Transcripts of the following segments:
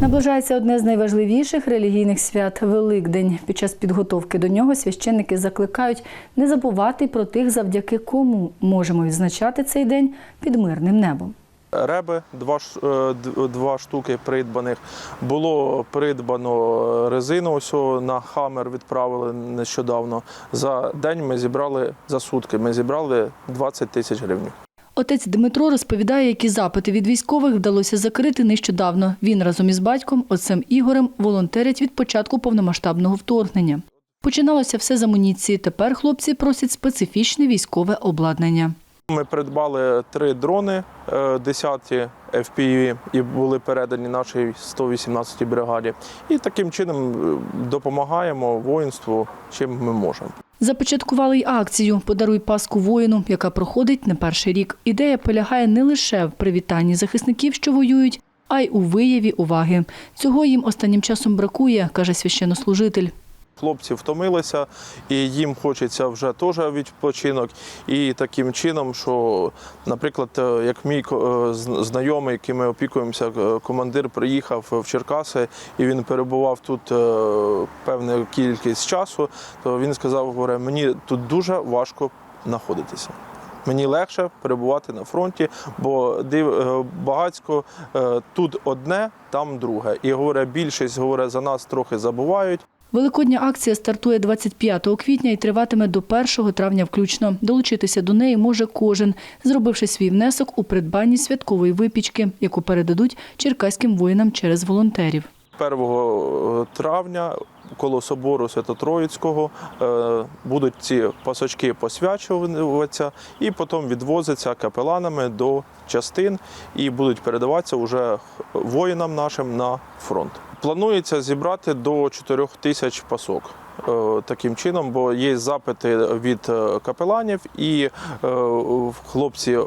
Наближається одне з найважливіших релігійних свят Великдень. Під час підготовки до нього священники закликають не забувати про тих, завдяки кому можемо відзначати цей день під мирним небом. Реби два, е, два штуки придбаних. Було придбано резину, ось на Хаммер відправили нещодавно. За день ми зібрали за сутки. Ми зібрали 20 тисяч гривень. Отець Дмитро розповідає, які запити від військових вдалося закрити нещодавно. Він разом із батьком, отцем Ігорем, волонтерять від початку повномасштабного вторгнення. Починалося все з амуніції. Тепер хлопці просять специфічне військове обладнання. Ми придбали три дрони, е, 10 FPV, і були передані нашій 118-й бригаді. І таким чином е, допомагаємо воїнству, чим ми можемо. Започаткували й акцію Подаруй паску воїну, яка проходить не перший рік. Ідея полягає не лише в привітанні захисників, що воюють, а й у вияві уваги. Цього їм останнім часом бракує, каже священнослужитель. Хлопці втомилися, і їм хочеться вже теж відпочинок. І таким чином, що, наприклад, е, як мій е, знайомий, яким ми опікуємося, е, командир приїхав в Черкаси і він перебував тут певну кількість часу, то він сказав: говорить, мені тут дуже важко знаходитися. Мені легше перебувати на фронті, бо див багацько тут одне, там друге. І говорить, більшість говорить, за нас трохи забувають. Великодня акція стартує 25 квітня і триватиме до 1 травня включно. Долучитися до неї може кожен, зробивши свій внесок у придбанні святкової випічки, яку передадуть черкаським воїнам через волонтерів. 1 травня коло собору Свято-Троїцького е, будуть ці пасочки посвячуватися і потім відвозяться капеланами до частин і будуть передаватися вже воїнам нашим на фронт. Планується зібрати до 4 тисяч пасок. е, Таким чином, бо є запити від е, капеланів, і хлопці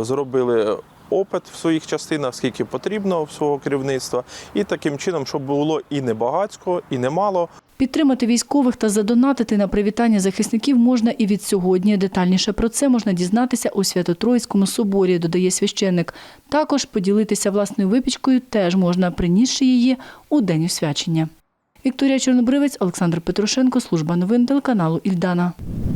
зробили опит в своїх частинах, скільки потрібно в свого керівництва, і таким чином, щоб було і не багацько, і не мало. Підтримати військових та задонатити на привітання захисників можна і від сьогодні. Детальніше про це можна дізнатися у Свято-Троїцькому соборі, додає священник. Також поділитися власною випічкою теж можна, принісши її у день освячення. Вікторія Чорнобривець, Олександр Петрушенко, служба новин телеканалу Ільдана.